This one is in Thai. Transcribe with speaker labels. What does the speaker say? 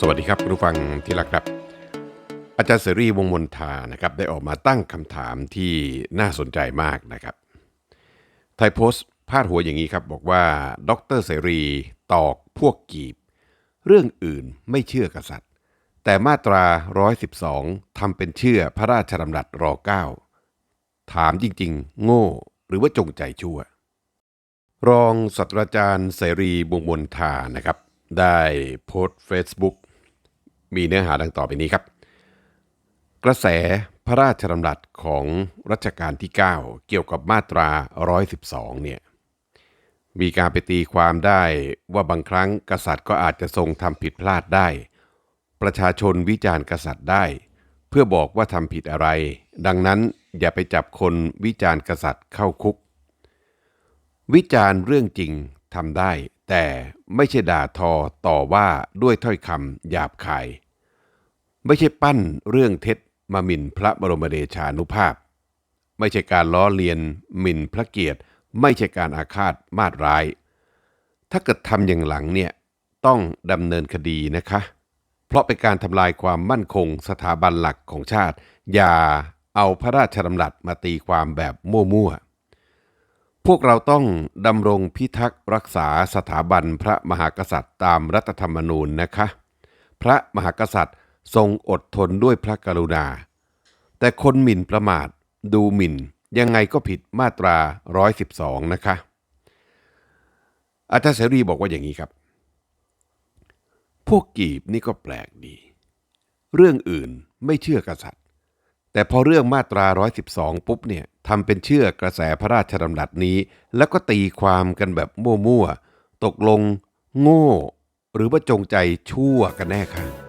Speaker 1: สวัสดีครับผู้ฟังที่รักครับ อาจารย์เสรีวงมนทานะครับได้ออกมาตั้งคำถามที่น่าสนใจมากนะครับไทยโพสต์พาดหัวอย่างนี้ครับ บอกว่าดรเสรีตอกพวกกีบ เรื่องอื่นไม่เชื่อกษัตริย์ แต่มาตรา 112ทำเป็นเชื่อพระราชดำรัสร9ถามจริงๆ โง่หรือว่าจงใจชั่ว รองศาสตราจารย์เสรีบุงมนทานะครับ ได้โพสต์ Facebook มีเนื้อหาดังต่อไปนี้ครับ กระแสพระราชดำรัสของรัชกาลที่ 9 เกี่ยวกับมาตรา 112 เนี่ยมีการไปตีความได้ว่าบางครั้งกษัตริย์ก็อาจจะทรงทำผิดพลาดได้ ประชาชนวิจารณ์กษัตริย์ได้ เพื่อบอกว่าทำผิดอะไร ดังนั้นอย่าไปจับคนวิจารณ์กษัตริย์เข้าคุก วิจารณ์เรื่องจริงทำได้ แต่ไม่ใช่ด่าทอต่อว่าด้วยถ้อยคำหยาบคาย ไม่ใช่ปั้นเรื่องเท็จมาหมิ่นพระบรมเดชานุภาพ ไม่ใช่การล้อเลียนหมิ่นพระเกียรติ ไม่ใช่การอาฆาตมาดร้าย ถ้าเกิดทำอย่างหลังเนี่ยต้องดำเนินคดีนะคะ เพราะเป็นการทำลายความมั่นคงสถาบันหลักของชาติ อย่าเอาพระราชดำรัสมาตีความแบบมั่วๆ พวกเราต้องดำรงพิทักษ์รักษาสถาบันพระมหากษัตริย์ตามรัฐธรรมนูญนะคะ พระมหากษัตริย์ ทรงอดทนด้วยพระกรุณา แต่คนหมิ่นประมาทดูหมิ่นยังไงก็ผิดมาตรา 112 นะคะอาจารย์เสรีบอกว่าอย่างนี้ครับ พวกกีบนี่ก็แปลกดี เรื่องอื่นไม่เชื่อกษัตริย์ แต่พอเรื่องมาตรา 112 ปุ๊บเนี่ยทำเป็นเชื่อกระแสพระราชดำรัสนี้ แล้วก็ตีความกันแบบมั่วๆ ตกลง โง่ หรือว่าจงใจชั่วกันแน่ค่ะ